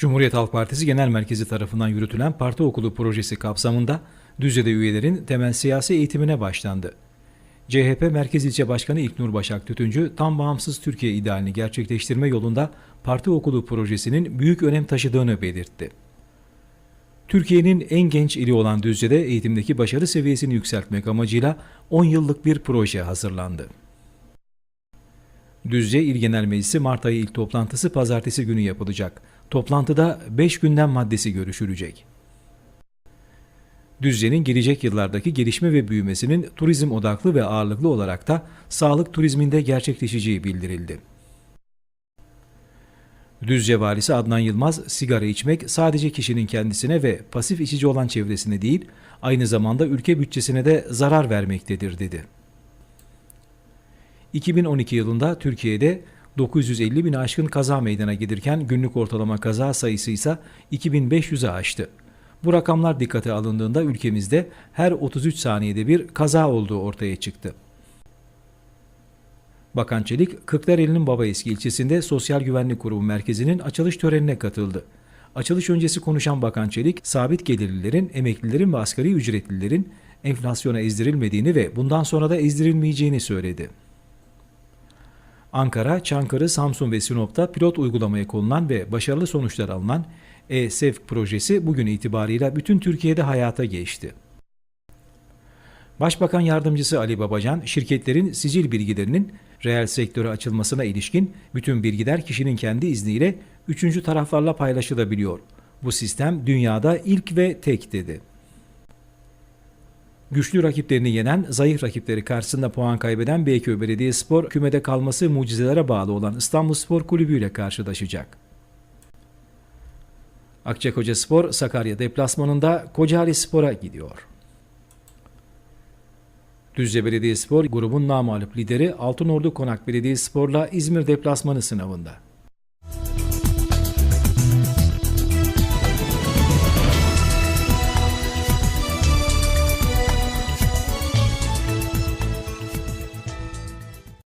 Cumhuriyet Halk Partisi Genel Merkezi tarafından yürütülen parti okulu projesi kapsamında Düzce'de üyelerin temel siyasi eğitimine başlandı. CHP Merkez İlçe Başkanı İlknur Başak Tütüncü, tam bağımsız Türkiye idealini gerçekleştirme yolunda parti okulu projesinin büyük önem taşıdığını belirtti. Türkiye'nin en genç ili olan Düzce'de eğitimdeki başarı seviyesini yükseltmek amacıyla 10 yıllık bir proje hazırlandı. Düzce İl Genel Meclisi Mart ayı ilk toplantısı pazartesi günü yapılacak. Toplantıda 5 gündem maddesi görüşülecek. Düzce'nin gelecek yıllardaki gelişme ve büyümesinin turizm odaklı ve ağırlıklı olarak da sağlık turizminde gerçekleşeceği bildirildi. Düzce valisi Adnan Yılmaz, sigara içmek sadece kişinin kendisine ve pasif içici olan çevresine değil, aynı zamanda ülke bütçesine de zarar vermektedir dedi. 2012 yılında Türkiye'de 950 bin aşkın kaza meydana gelirken günlük ortalama kaza sayısı ise 2500'e aştı. Bu rakamlar dikkate alındığında ülkemizde her 33 saniyede bir kaza olduğu ortaya çıktı. Bakan Çelik, Kırklareli'nin Babaeski ilçesinde Sosyal Güvenlik Kurumu Merkezi'nin açılış törenine katıldı. Açılış öncesi konuşan Bakan Çelik, sabit gelirlilerin, emeklilerin ve asgari ücretlilerin enflasyona ezdirilmediğini ve bundan sonra da ezdirilmeyeceğini söyledi. Ankara, Çankırı, Samsun ve Sinop'ta pilot uygulamaya konulan ve başarılı sonuçlar alınan e-Sevk projesi bugün itibarıyla bütün Türkiye'de hayata geçti. Başbakan Yardımcısı Ali Babacan, şirketlerin sicil bilgilerinin reel sektöre açılmasına ilişkin bütün bilgiler kişinin kendi izniyle üçüncü taraflarla paylaşılabiliyor. Bu sistem dünyada ilk ve tek dedi. Güçlü rakiplerini yenen, zayıf rakipleri karşısında puan kaybeden Beyköy Belediyespor, kümede kalması mucizelere bağlı olan İstanbul Spor Kulübü ile karşılaşacak. Akçakoca Spor, Sakarya deplasmanında Kocaeli Spor'a gidiyor. Düzce Belediyespor grubun namağlup lideri Altınordu Konak Belediyespor'la İzmir deplasmanı sınavında.